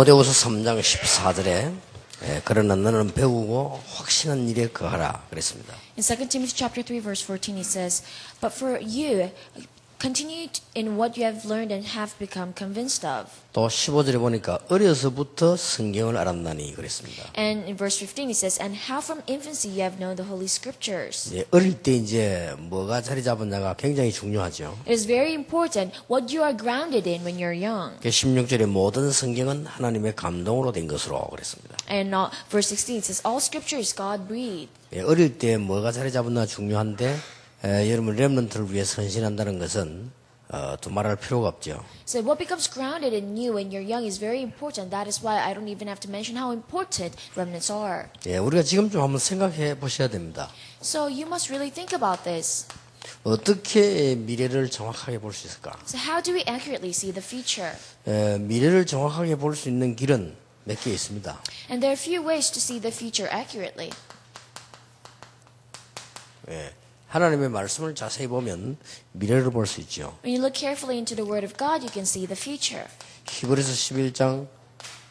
디모데후서 3장 14절에 예, 그러나 너는 배우고 확신한 일에 거하라 그랬습니다. In 2 Timothy chapter 3 verse 14 it says, "But for you continue in what you have learned and have become convinced of." 또 15절에 보니까 어려서부터 성경을 알았나니 그랬습니다. And in verse 15 it says, "And how from infancy you have known the holy scriptures." 예, 어릴 때 이제 뭐가 자리 잡았냐가 굉장히 중요하죠. It is very important what you are grounded in when you're young. 16절에 모든 성경은 하나님의 감동으로 된 것으로 그랬습니다. And uh, verse 16 it says, "All scripture is God breathed." 예, 어릴 때 뭐가 자리 잡았나 중요한데 에, 여러분 렘넌트를 위해 헌신한다는 것은 어, 두말할 필요가 없죠. So what becomes grounded in you when you're young is very important. That is why I don't even have to mention how important remnants are. 예, 우리가 지금 좀 한번 생각해 보셔야 됩니다. So you must really think about this. 어떻게 미래를 정확하게 볼 수 있을까? So how do we accurately see the future? 에, 미래를 정확하게 볼 수 있는 길은 몇 개 있습니다. And there are few ways to see the future accurately. 예, 하나님의 말씀을 자세히 보면 미래를 볼 수 있죠. When you look carefully into the Word of God, you can see the future. 히브리서 11장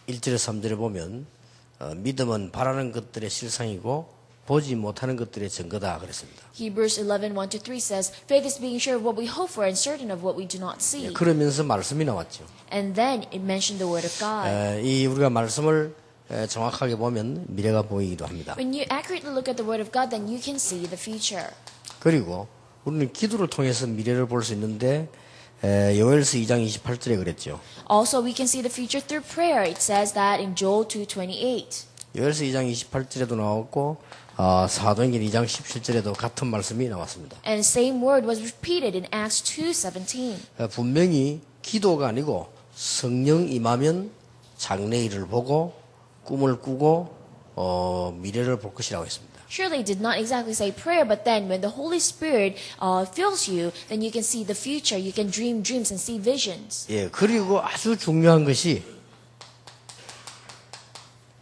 1절에 3절에 보면 어, 믿음은 바라는 것들의 실상이고 보지 못하는 것들의 증거다 그랬습니다. Hebrews 11, 1 to 3 says, Faith is being sure of what we hope for and certain of what we do not 예, see. 그러면서 말씀이 나왔죠. And then it mentioned the Word of God. 에, 이 우리가 말씀을 에, 정확하게 보면 미래가 보이기도 합니다. When you accurately look at the Word of God, then you can see the future. 그리고 우리는 기도를 통해서 미래를 볼 수 있는데 에, 요엘서 2장 28절에 그랬죠. Also, we can see the future through prayer. It says that in Joel 2:28. 요엘서 2장 28절에도 나왔고 어, 사도행전 2장 17절에도 같은 말씀이 나왔습니다. And same word was repeated in Acts 2:17. 어, 분명히 기도가 아니고 성령 임하면 장래일을 보고 꿈을 꾸고 어, 미래를 볼 것이라고 했습니다. Surely it did not exactly say prayer, but then when the Holy Spirit uh, fills you, then you can see the future. You can dream dreams and see visions. 예, 그리고 아주 중요한 것이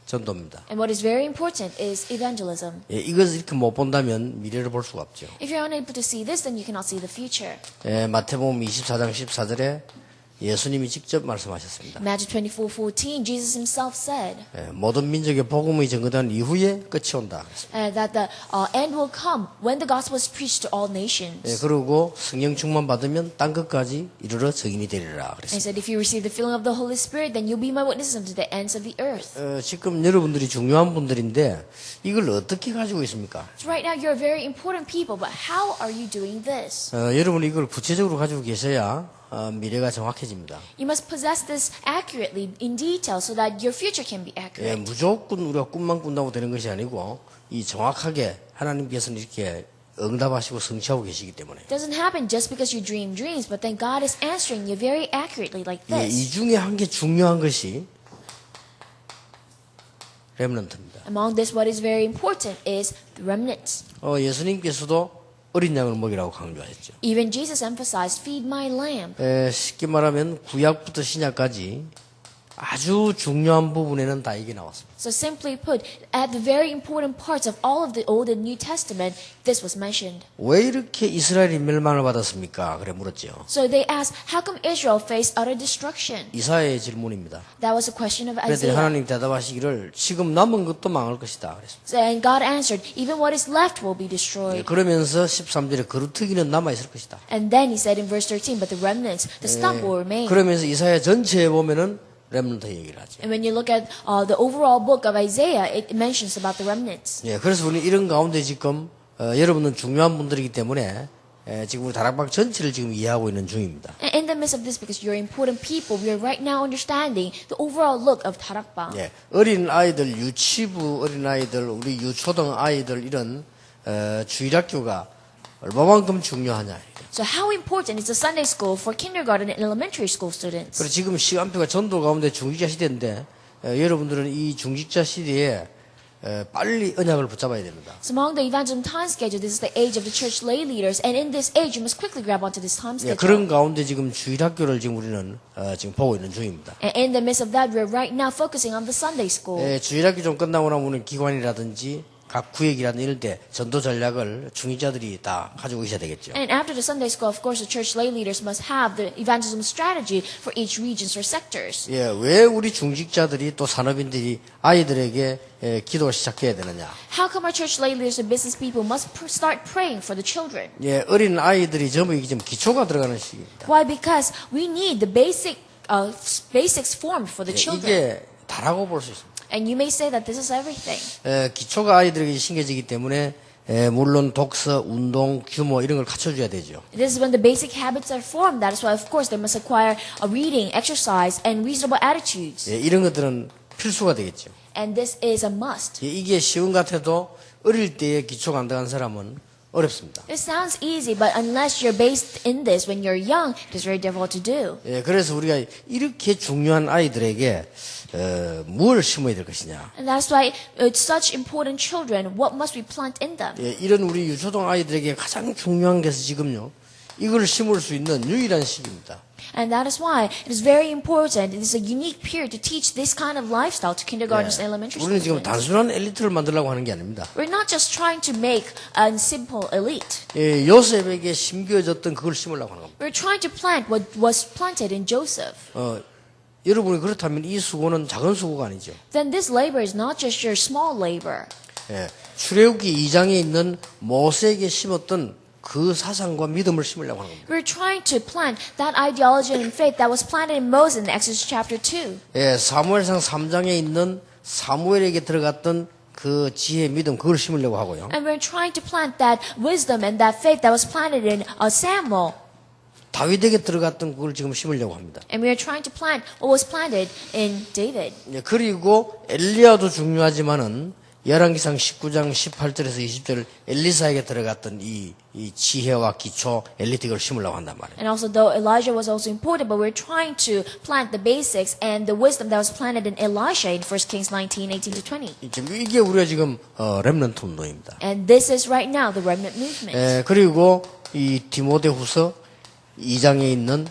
전도입니다. And what is very important is evangelism. 예, 이것을 이렇게 못 본다면 미래를 볼 수가 없죠. If you're unable to see this, then you cannot see the future. 예, 마태복음 24장 14절에 예수님이 직접 말씀하셨습니다. Matthew 24:14, Jesus himself said 예, 모든 민족의 복음이 전거된 이후에 끝이 온다. uh, that the uh, end will come when the gospel is preached to all nations. 예, 그리고 성령 충만 받으면 땅 끝까지 이르러 증인이 되리라 그랬습니다. he said, if you receive the filling of the Holy Spirit, then you'll be my witnesses unto the ends of the earth. 어, 지금 여러분들이 중요한 분들인데 이걸 어떻게 가지고 있습니까? So right now, you're very important people, but how are you doing this? 어, 여러분이 이걸 구체적으로 가지고 계셔야 어, 미래가 정확해집니다. You must possess this accurately in detail so that your future can be 예, accurate. 무조건 우리가 꿈만 꾼다고 되는 것이 아니고 이 정확하게 하나님께서는 이렇게 응답하시고 성취하고 계시기 때문에 It doesn't happen just because you dream dreams, but then God is answering you very accurately like 예, 이 this. 중에 한 게 중요한 것이 렘넌트입니다. Among this, what is very important is the remnants. 어, 예수님께서도 어린 양을 먹이라고 강조하셨죠. Even Jesus emphasized, feed my lamb. 에, 쉽게 말하면 구약부터 신약까지 아주 중요한 부분에는 다 이게 나왔습니다. So simply put, at the very important parts of all of the Old and New Testament, this was mentioned. 왜 이렇게 이스라엘이 멸망을 받았습니까? 그래 물었죠. So they asked, how come Israel faced utter destruction? 이사의 질문입니다. That was a question of 그랬더니 Isaiah. 하나님 대답하시기를 지금 남은 것도 망할 것이다. 그랬습니다. And God answered, even what is left will be destroyed. 그러면서 13절에 그루터기는 남아 있을 것이다. And then he said in verse 13, but the remnants, the stump will remain. 그러면서 이사야 전체에 보면은 렘넌트 얘기를 하죠. And when you look at uh, the overall book of Isaiah, it mentions about the remnants. 예, 그래서 우리 이런 가운데 지금 어, 여러분은 중요한 분들이기 때문에 에, 지금 우리 다락방 전체를 지금 이해하고 있는 중입니다. And in the midst of this, because you're important people, we are right now understanding the overall look of Tarakba. 예, 어린 아이들, 유치부 어린 아이들, 우리 유초등 아이들 이런 어, 주일학교가 얼마만큼 중요하냐. So how important is the Sunday school for kindergarten and elementary school students? 그리고 지금 시간표가 전도 가운데 중직자 시대인데 어, 여러분들은 이 중직자 시대에 어, 빨리 언약을 붙잡아야 됩니다. So among the evangelism time schedule, this is the age of the church lay leaders, and in this age, you must quickly grab onto this time 예, schedule. 그런 가운데 지금 주일학교를 지금 우리는 어, 지금 보고 있는 중입니다. And in the midst of that, we're right now focusing on the Sunday school. 예, 주일학교 좀 끝나고 나면 기관이라든지 각 구역이라는 때 전도 전략을 중직자들이 다 가지고 계셔야 되겠죠. And after the Sunday school, of course, the church lay leaders must have the evangelism strategy for each regions or sectors. 예, 왜 우리 중직자들이 또 산업인들이 아이들에게 예, 기도를 시작해야 되느냐? How come our church lay leaders and business people must start praying for the children? 예, 어린 아이들이 전부 이게 좀 기초가 들어가는 시기입니다. Why? Because we need the basic uh, basics formed for the 예, children. 이게 다라고 볼 수 있습니다. And you may say that this is everything. 에, 기초가 아이들에게 심겨지기 때문에 에, 물론 독서, 운동, 규모 이런 걸 갖춰줘야 되죠. This is when the basic habits are formed. That is why, of course, they must acquire a reading, exercise, and reasonable attitudes. 예, 이런 것들은 필수가 되겠죠. And this is a must. 예, 이게 쉬운 것 같아도 어릴 때에 기초가 안 들어간 사람은 어렵습니다. It sounds easy, but unless you're based in this when you're young, it is very difficult to do. 예, 그래서 우리가 이렇게 중요한 아이들에게 어, 뭘 심어야 될 것이냐. And that's why it's such important children. What must we plant in them? 예, 이런 우리 유초등 아이들에게 가장 중요한 것은 지금요. 이걸 심을 수 있는 유일한 시기입니다. And that is why it is very important. It is a unique period to teach this kind of lifestyle to kindergartens and elementary 우리는 지금 students. 단순한 엘리트를 만들려고 하는 게 아닙니다. We're not just trying to make a simple elite. 예, 요셉에게 심겨졌던 그걸 심으려고 하는 겁니다. We're trying to plant what was planted in Joseph. 어, 여러분이 그렇다면 이 수고는 작은 수고가 아니죠. Then this labor is not just your small labor. 예, 출애굽기 2장에 있는 모세에게 심었던 그 사상과 믿음을 심으려고 하는 겁니다. We're trying to plant that ideology and faith that was planted in Moses in Exodus chapter 2. 예, 사무엘상 3장에 있는 사무엘에게 들어갔던 그 지혜, 믿음 그걸 심으려고 하고요. And we're trying to plant that wisdom and that faith that was planted in uh, Samuel. 다윗에게 들어갔던 그걸 지금 심으려고 합니다. And we are trying to plant what was planted in David. 예, 그리고 엘리야도 중요하지만은 열왕기상 19장 18절에서 20절 엘리사에게 들어갔던 이, 이 지혜와 기초 엘리트를 심으려고 한단 말이에요. And also, though Elijah was also important, but we're trying to plant the basics and the wisdom that was planted in Elisha in 1 Kings 19, 18 to 20. 지금 이게 우리가 지금 어, 렘넌트 운동입니다. And this is right now the remnant movement. 예, 그리고 이 디모데후서 2장에 있는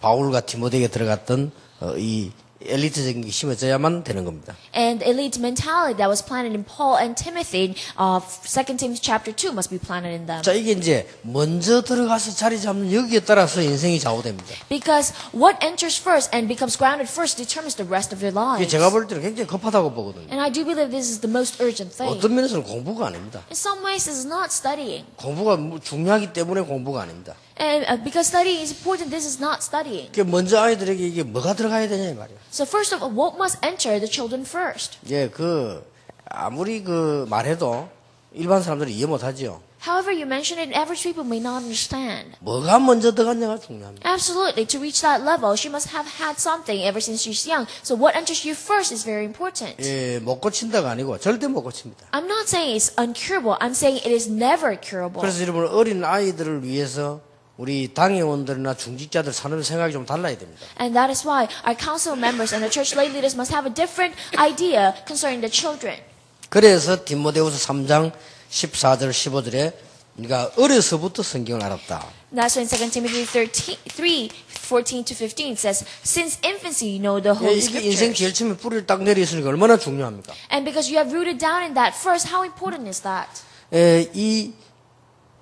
바울과 디모데에게 들어갔던 어, 이 엘리트적인 게 심어져야만 되는 겁니다. And elite mentality that was planted in Paul and Timothy, uh, 2 Timothy chapter 2 must be planted in them. 자, 이게 이제 먼저 들어가서 자리 잡는 여기에 따라서 인생이 좌우됩니다. Because what enters first and becomes grounded first determines the rest of your 이게 lives. 제가 볼 때는 굉장히 급하다고 보거든요. And I do believe this is the most urgent thing. 어떤 면에서는 공부가 아닙니다. In some ways, is not studying. 공부가 뭐 중요하기 때문에 공부가 아닙니다. And uh, because studying is important, this is not studying. 그 먼저 아이들에게 이게 뭐가 들어가야 되냐 이 말이에요. So first of all, what must enter the children first? 예, 그 아무리 그 말해도 일반 사람들이 이해 못하지요. However you mention it, average people may not understand. 뭐가 먼저 들어갔냐가 중요합니다. Absolutely, to reach that level, she must have had something ever since she's young. So what enters you first is very important. 예, 못 고친다가 아니고 절대 못 고칩니다. I'm not saying it's uncurable. I'm saying it is never curable. 그래서 여러분 어린 아이들을 위해서 우리 당회원들이나 중직자들 사는 생각이 좀 달라야 됩니다. And that is why our council members and the church lay leaders must have a different idea concerning the children. 그래서 디모데후서 3장 14절 15절에 우리가 어려서부터 성경을 알았다. That's why in 2 Timothy 13, 3, 14 to 15 it says, Since infancy you know the 예, Holy 이게 인생 Scriptures. 제일 처음에 뿌리를 딱 내리으니까 얼마나 중요합니까? And because you have rooted down in that first, how important is that? 예, 이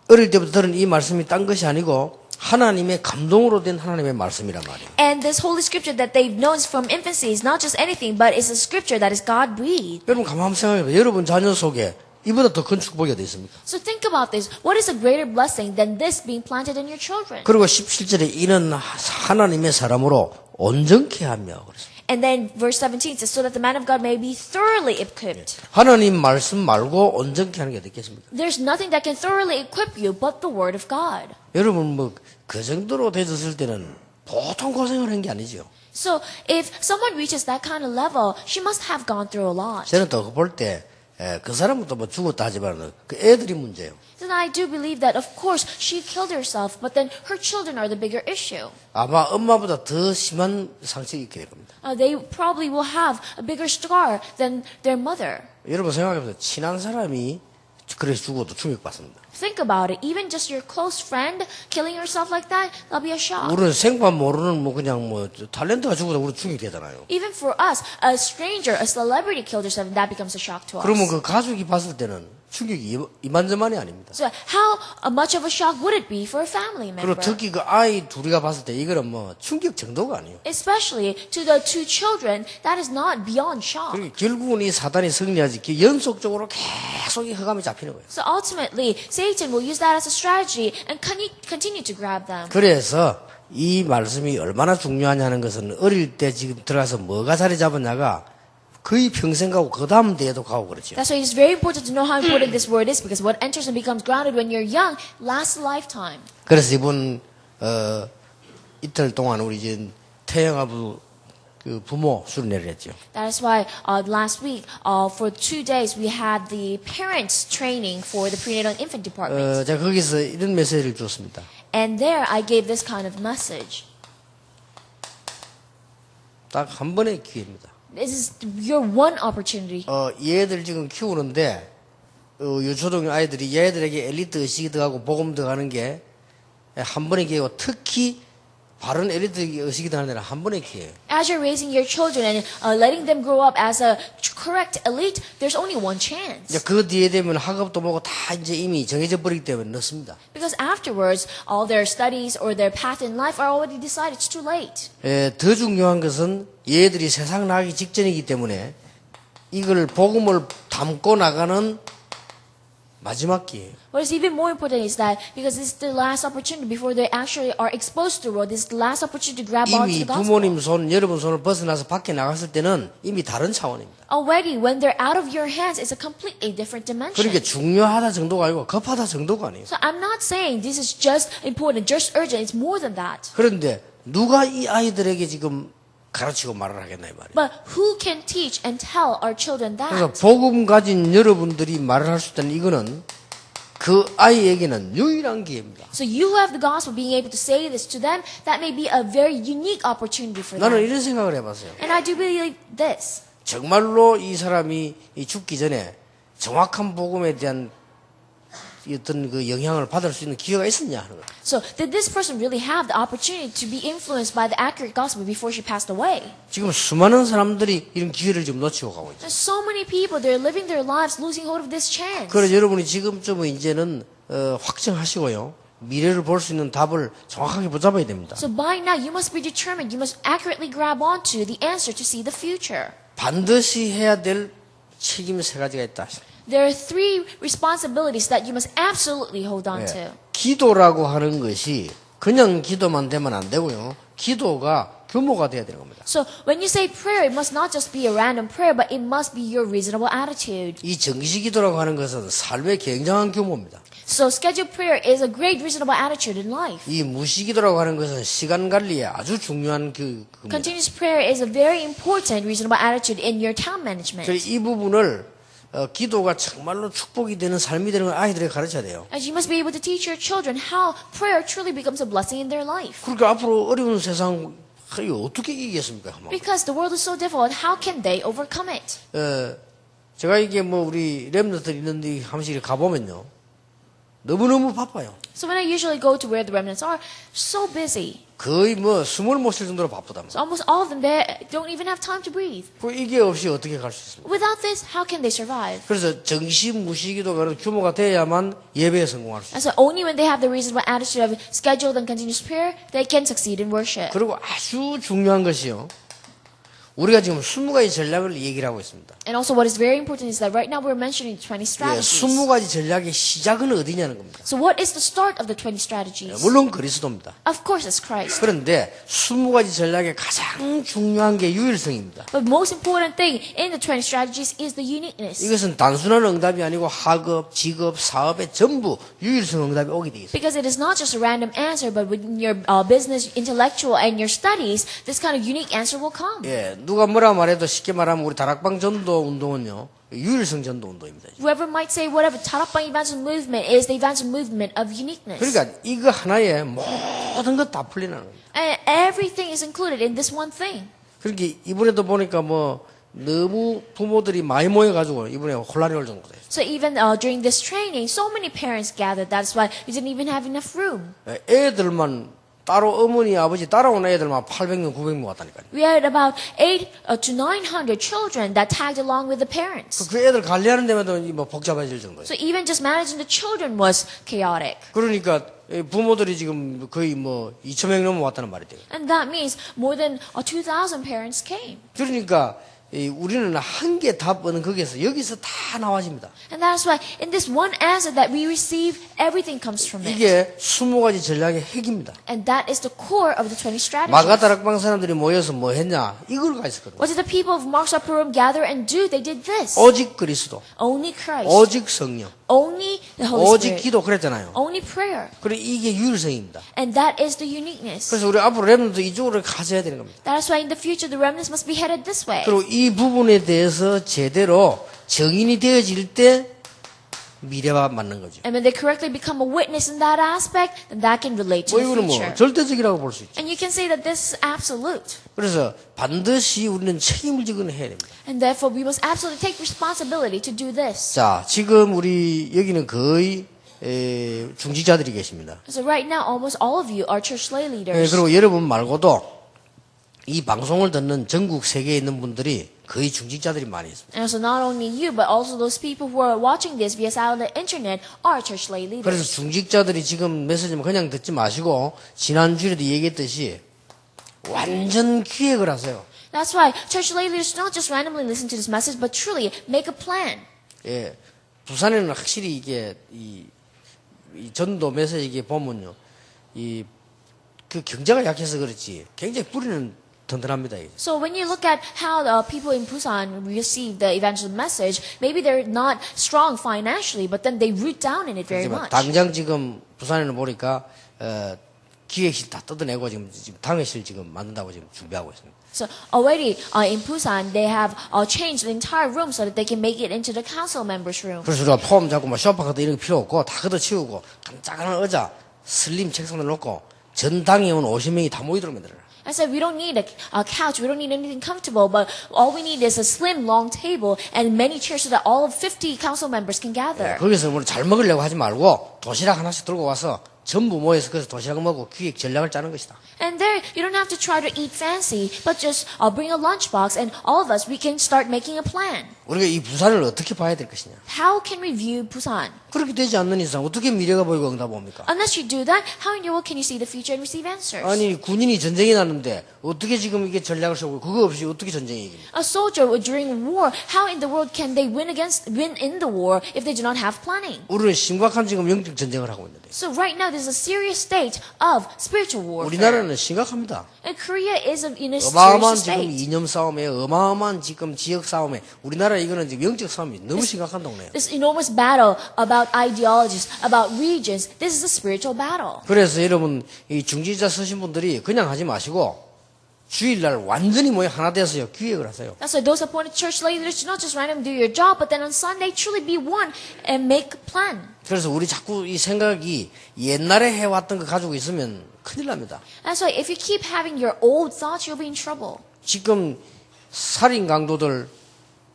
어릴 때부터 들은 이 말씀이 딴 것이 아니고 하나님의 감동으로 된 하나님의 말씀이란 말이에요. And this Holy Scripture that they've known from infancy is not just anything, but it's a Scripture that is God breathed. 여러분 가만 한번 생각해봐요. 여러분 자녀 속에 이보다 더 큰 축복이 어디 있습니까? So think about this. What is a greater blessing than this being planted in your children? 그리고 17절에 이는 하나님의 사람으로 온전케 하며 그랬습니다. And then verse 17 says, so that the man of God may be thoroughly equipped. 하나님 말씀 말고 온전케 하는 게 어디 있겠습니까? There's nothing that can thoroughly equip you but the Word of God. 여러분 뭐 그 정도로 되졌을 때는 보통 고생을 한 게 아니죠. So if someone reaches that kind of level, she must have gone through a lot. 저는 또 볼 때 그 사람부터 뭐 죽었다 하지만 그 애들이 문제예요. Then I do believe that, of course, she killed herself, but then her children are the bigger issue. 아마 엄마보다 더 심한 상처를 입게 될 겁니다. Uh, they probably will have a bigger scar than their mother. 여러분 생각해보세요. 친한 사람이 그래 죽어도 충격받습니다. Think about it. Even just your close friend killing herself like that, that'll be a shock. 우리는 생판 모르는 뭐 그냥 뭐 탤런트가 죽어도 우리 충격되잖아요. Even for us, a stranger, a celebrity killed herself, that becomes a shock to us. 그러면 그 가족이 봤을 때는 충격이 이- 이만저만이 아닙니다. So how uh, much of a shock would it be for a family member? 그리고 특히 그 아이 둘이가 봤을 때 이거는 뭐 충격 정도가 아니에요. Especially to the two children, that is not beyond shock. 그리고 결국은 이 사단이 승리하지 그 연속적으로 계속 이 흑암이 잡히는 거예요. So ultimately, Satan will use that as a strategy and con- continue to grab them. 그래서 이 말씀이 얼마나 중요하냐는 것은 어릴 때 지금 들어가서 뭐가 자리 잡았냐가 거의 평생 가고 그 다음 대에도 가고 그렇죠. That's why it's very important to know how important this word is because what enters and becomes grounded when you're young lasts a lifetime. 그래서 이번 어, 이틀 동안 우리 이제 태영 아부 그 부모 순례를 했죠. That is why uh, last week, uh, for two days, we had the parents training for the prenatal infant department. 어, 제가 거기서 이런 메시지를 줬습니다. and there, I gave this kind of message. 딱 한 번의 기회입니다. This is your one opportunity. 어, 얘들 지금 키우는데 어, 유초등 아이들이 얘들에게 엘리트 의식이 들어가고 복음 들어가는 게 한 번의 기회고 특히 바른 엘리트 의식이 데는 한 번의 기회예요. As you're raising your children and uh, letting them grow up as a correct elite, there's only one chance. 이제 그 뒤에 되면 학업도 뭐고 다 이제 이미 정해져 버리기 때문에 늦습니다. Because afterwards, all their studies or their path in life are already decided. It's too late. 에, 더 중요한 것은 얘들이 세상 나가기 직전이기 때문에 이걸 복음을 담고 나가는 마지막 기회예요. What is even more important is that because this is the last opportunity before they actually are exposed to the world, this is the last opportunity to grab onto 이미 the gospel. 부모님 손, 여러분 손을 벗어나서 밖에 나갔을 때는 이미 다른 차원입니다. Already, when they're out of your hands, it's a completely different dimension. 그러니까 중요하다 정도가 아니고 급하다 정도가 아니에요. So I'm not saying this is just important, just urgent. It's more than that. 그런데 누가 이 아이들에게 지금 가르치고 말을 하겠나 이 말이에요. But who can teach and tell our children 그래서 that? 복음 가진 여러분들이 말을 할 수 있다는 이거는 그 아이에게는 유일한 기회입니다. So you have the gospel being able to say this to them. That may be a very unique opportunity for 나는 them. 이런 생각을 해봤어요. And I do believe this. 정말로 이 사람이 이 죽기 전에 정확한 복음에 대한 이 어떤 그 영향을 받을 수 있는 기회가 있었냐 하는 거예요. So did this person really have the opportunity to be influenced by the accurate gospel before she passed away? 지금 수많은 사람들이 이런 기회를 지금 놓치고 가고 있죠. There's so many people, they're living their lives losing hold of this chance. 그래서 여러분이 지금쯤은 이제는 어, 확정하시고요. 미래를 볼 수 있는 답을 정확하게 붙잡아야 됩니다. So by now, you must be determined. You must accurately grab onto the answer to see the future. 반드시 해야 될 책임 세 가지가 있다. There are three responsibilities that you must absolutely hold on to. 예. 기도라고 하는 것이 그냥 기도만 되면 안 되고요. 기도가 규모가 돼야 되는 겁니다. So when you say prayer, it must not just be a random prayer, but it must be your reasonable attitude. 이 정시 기도라고 하는 것은 삶의 굉장한 규모입니다. So scheduled prayer is a great reasonable attitude in life. 이 무시 기도라고 하는 것은 시간 관리에 아주 중요한 그 겁니다. Continuous prayer is a very important reasonable attitude in your time management. 그래서 이 부분을 어, 기도가 정말로 축복이 되는 삶이 되는 걸 아이들에게 가르쳐야 돼요. And you must be able to teach your children how prayer truly becomes a blessing in their life. 그러니까 앞으로 어려운 세상 어떻게 이기겠습니까? 한번. Because the world is so difficult, how can they overcome it? 어, 제가 이게 뭐 우리 랩너들 있는데 한 번씩 가보면요. 너무너무 바빠요. So when I usually go to where the remnants are, so busy. 거의 뭐 숨을 못 쉴 정도로 바쁘다. So almost all of them they don't even have time to breathe. 그 이게 없이 어떻게 갈 수 있습니까? Without this, how can they survive? 그래서 정시 무시기도가 그런 규모가 돼야만 예배에 성공할 수. And so only when they have the reasonable attitude of scheduled and continuous prayer, they can succeed in worship. 그리고 아주 중요한 것이요. 우리가 지금 20가지 전략을 얘기를 하고 있습니다. And also what is very important is that right now we're mentioning 20 예, strategies. 20가지 전략의 시작은 어디냐는 겁니다. So what is the start of the 20 strategies? 물론 그리스도입니다. Of course it's Christ. 그런데 20가지 전략의 가장 중요한 게 유일성입니다. But most important thing in the 20 strategies is the uniqueness. 이것은 단순한 응답이 아니고 학업, 직업, 사업의 전부 유일성 응답이 오게 되어 있습니다. Because it is not just a random answer, but with your uh, business, intellectual, and your studies, this kind of unique answer will come. 예, 누가 뭐라 말해도 쉽게 말하면 우리 다락방 전도 운동은요, 유일성 전도 운동입니다. Whoever might say whatever, Tarapang Evangelism Movement is the evangelism movement of uniqueness. 그러니까 이거 하나에 모든 것 다 풀리는 겁니다. And everything is included in this one thing. 그러니까 이번에도 보니까 뭐, 너무 부모들이 많이 모여가지고 이번에 혼란이 올 정도 됐어요. So even uh, during this training, so many parents gathered. That's why we didn't even have enough room. 예, 애들만 따로 어머니 아버지 따라온 애들만 800명 900명 왔다니까요. We had about eight uh, to nine hundred children that tagged along with the parents. 그 애들 관리하는 데마다 뭐 복잡해질 정도예요. So even just managing the children was chaotic. 그러니까 예, 부모들이 지금 거의 뭐 2천 명 넘어 왔다는 말이 돼요. And that means more than uh, 2,000 parents came. 그러니까 이 우리는 한 개 답은 거기에서 여기서 다 나와집니다. And that's why in this one answer that we receive, everything comes from it. 이게 20가지 전략의 핵입니다. And that is the core of the 20 strategies. 마가다락방 사람들이 모여서 뭐 했냐? 이걸 가있었거든요. What did the people of Mark's upper room gather and do? They did this. 오직 그리스도, Only Christ. 오직 성령, Only the Holy 오직 Spirit. 기도 그랬잖아요. Only prayer. 그래 이게 유일성입니다. And that is the uniqueness. 그래서 우리 앞으로 랩도 이쪽으로 가져야 되는 겁니다. That is why in the future the remnants must be headed this way. 그리고 이 부분에 대해서 제대로 정인이 되어질 때 미래와 맞는 거죠. And when they correctly become a witness in that aspect, then that can relate to 뭐 the 이거는 뭐 future. 절대적이라고 볼 수 있죠. And you can say that this is absolute. 그래서 반드시 우리는 책임을 지고는 해야 됩니다. And therefore we must absolutely take responsibility to do this. 자, 지금 우리 여기는 거의 에, 중직자들이 계십니다. So right now almost all of you are church lay 예, leaders. 그리고 여러분 말고도 이 방송을 듣는 전국 세계에 있는 분들이 거의 중직자들이 많이 있습니다. And so not only you, but also those people who are watching this via the internet are church lay 그래서 leaders. 중직자들이 지금 메시지만 그냥 듣지 마시고 지난 주에도 얘기했듯이 완전 기획을 하세요. That's why church lay leaders don't just randomly listen to this message, but truly make a plan. 예, 부산에는 확실히 이게 이, 이 전도 메시지 이게 보면요, 이 그 경제가 약해서 그렇지 굉장히 뿌리는 든든합니다. So when you look at how the people in Busan receive the evangelical message, maybe they're not strong financially, but then they root down in it very much. 당장 지금 부산에는 보니까 어, 기획실 다 뜯어내고 지금 지금 당회실 지금 만든다고 지금 준비하고 있습니다. So already uh, in Busan, they have uh, changed the entire room so that they can make it into the council members' room. 그래서 우리가 폼 잡고 뭐 쇼파 같은 이런 거 필요 없고 다 걷어치우고 깜짝한 의자, 슬림 책상을 놓고 전당에 온 50명이 다 모이도록 만들어라. I said, we don't need a, a couch, we don't need anything comfortable, but all we need is a slim, long table and many chairs so that all of 50 council members can gather. 거기서 뭐 잘 먹으려고 하지 말고 도시락 하나씩 들고 와서 전부 모여서 거기서 도시락 먹고 기획 전략을 짜는 것이다. And there, you don't have to try to eat fancy, but just uh, bring a lunchbox and all of us, we can start making a plan. 우리가 이 부산을 어떻게 봐야 될 것이냐. How can we view Busan? 그렇게 되지 않는 이상 어떻게 미래가 보이고 응답 옵니까? Unless you do that, how in your world can you see the future and receive answers? 아니 군인이 전쟁이 나는데 어떻게 지금 이게 전략을 세우고 그거 없이 어떻게 전쟁이 이깁니까? A soldier during war, how in the world can they win against win in the war if they do not have planning? 우리는 심각한 지금 영적 전쟁을 하고 있는데 So right now there's a serious state of spiritual warfare. 우리나라는 심각합니다. And Korea is a, in a 어마어마한 serious 지금 state. 이념 싸움에 어마어마한 지금 지역 싸움에 우리나라 이거는 지금 영적 싸움이 너무 심각한 동네예요. This enormous battle about ideologies, about regions. This is a spiritual battle. 그래서 여러분 이 중지자 서신 분들이 그냥 하지 마시고 주일날 완전히 모여 하나 돼서요 기획을 하세요. That's why those appointed church leaders do not just randomly do your job, but then on Sunday truly be one and make a plan. 그래서 우리 자꾸 이 생각이 옛날에 해왔던 거 가지고 있으면 큰일 납니다. That's why if you keep having your old thoughts, you'll be in trouble. 지금 살인 강도들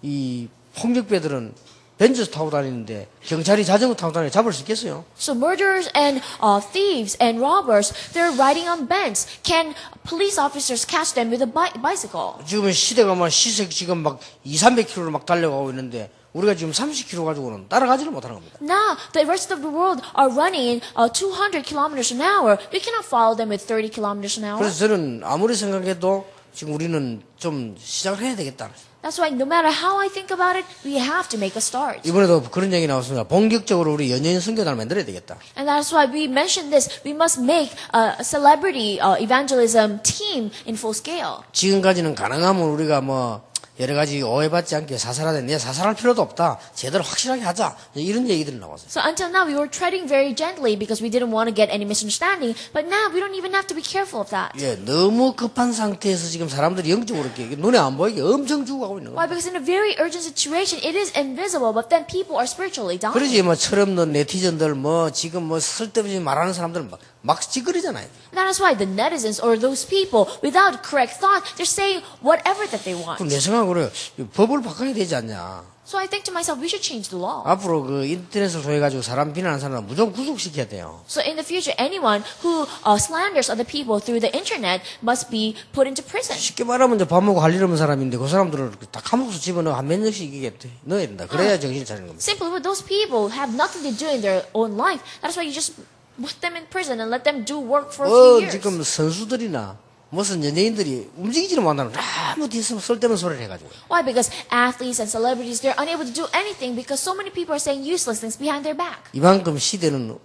이 폭력배들은 벤츠 타고 다니는데 경찰이 자전거 타고 다니는 잡을 수 있겠어요? So murderers and uh, thieves and robbers, they're riding on bends. Can police officers catch them with a bi- bicycle? 지금 시대가 막 시속 지금 막 2, 300km로 막 달려가고 있는데 우리가 지금 30km 가지고는 따라가지를 못하는 겁니다. Now, the rest of the world are running uh, 200 kilometers an hour. We cannot follow them with 30 kilometers an hour. 그래서 저는 아무리 생각해도 지금 우리는 좀 시작을 해야 되겠다. That's why no matter how I think about it, we have to make a start. 이번에도 그런 얘기 나왔습니다. 본격적으로 우리 연예인 선교단을 만들어야 되겠다. And that's why we mentioned this. We must make a celebrity uh, evangelism team in full scale. 지금까지는 가능하면 우리가 뭐 여러 가지 오해받지 않게 사살하되 내 사살할 필요도 없다. 제대로 확실하게 하자. 이런 얘기들이 나왔어요. So until now, we were treading very gently because we didn't want to get any misunderstanding. But now, we don't even have to be careful of that. 예, 너무 급한 상태에서 지금 사람들이 영적으로 이렇게 눈에 안 보이게 엄청 죽어가고 있는 Why? 거예요. Because in a very urgent situation, it is invisible, but then people are spiritually dying. 그러지 뭐 철없는 네티즌들 뭐 지금 뭐 쓸데없이 말하는 사람들 막 막 찌그리잖아요. That is why the netizens or those people without correct thought, they're saying whatever that they want. 그럼 내 생각으로 그래요. 법을 바꿔야 되지 않냐. So I think to myself, we should change the law. 앞으로 그 인터넷을 통해가지고 사람 비난하는 사람은 무조건 구속시켜야 돼요. So in the future, anyone who uh, slanders other people through the internet must be put into prison. 쉽게 말하면 이제 밥 먹고 할 일 없는 사람인데 그 사람들을 다 감옥수 집어넣어 한 몇 년씩 이게 넣어야 된다. 그래야 정신 차리는 겁니다. Simply, with those people have nothing to do in their own life. That is why you just put them in prison and let them do work for a few 어, years. 지금 선수들이나 무슨 연예인들이 움직이지를 못하는 아무 뒤에서 쓸데없는 소리를 해가지고. Why? Because athletes and celebrities, they're unable to do anything because so many people are saying useless things behind their back. 이만큼 시대는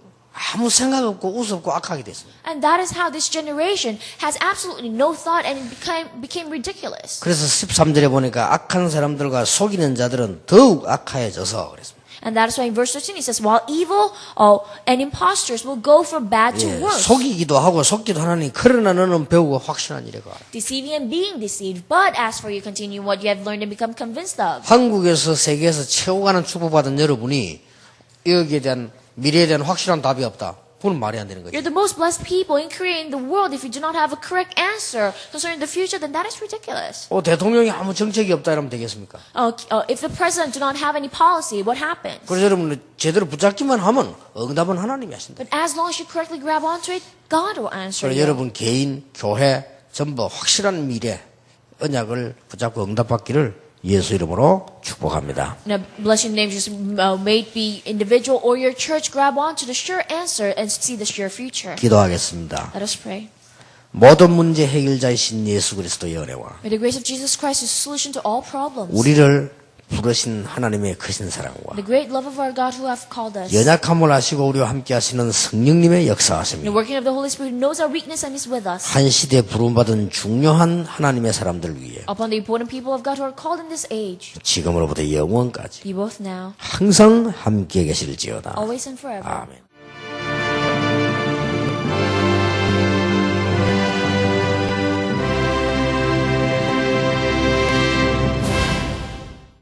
아무 생각 없고 우습고 악하게 됐습니다. And that is how this generation has absolutely no thought and became, became ridiculous. 그래서 13절에 보니까 악한 사람들과 속이는 자들은 더욱 악하여져서 그랬습니다. And that is why in verse 13 it says, while evil uh, and impostors will go from bad to 예, worse, 속이기도 하고 속기도 하나니 그러나 너는 배우고 확신한 일에 가. deceiving and being deceived. But as for you, continue what you have learned and become convinced of. 한국에서 세계에서 최고 가는 축복받은 여러분이 여기에 대한 미래에 대한 확실한 답이 없다. 그건 말이 안 되는 거죠. You're the most blessed people in Korea in the world. If you do not have a correct answer concerning the future, then that is ridiculous. 어, 대통령이 아무 정책이 없다 이러면 되겠습니까? Uh, uh, if the president do not have any policy, what happens? 그래서 여러분 제대로 붙잡기만 하면 응답은 하나님이 하신다. But as long as you correctly grab onto it, God will answer you. 여러분 개인, 교회 전부 확실한 미래 언약을 붙잡고 응답받기를 예수 이름으로 축복합니다. Now, bless your name, just uh, may it be individual or your church, grab onto the sure answer and see the sure future. 기도하겠습니다. Let us pray. 모든 문제 해결자이신 예수 그리스도의 은혜와 May the grace of Jesus Christ is solution to all problems. 우리를 부르신 하나님의 크신 사랑과 The great love of our God who have called us. 연약함을 아시고 우리와 함께 하시는 성령님의 The 역사하심이 working of the Holy Spirit who knows our weakness and is with us. 한 시대에 부름받은 중요한 하나님의 사람들 위해 Upon the important people of God who are called in this age. 지금으로부터 영원까지 Be both now, 항상 함께 계실지어다. always and forever. 아멘.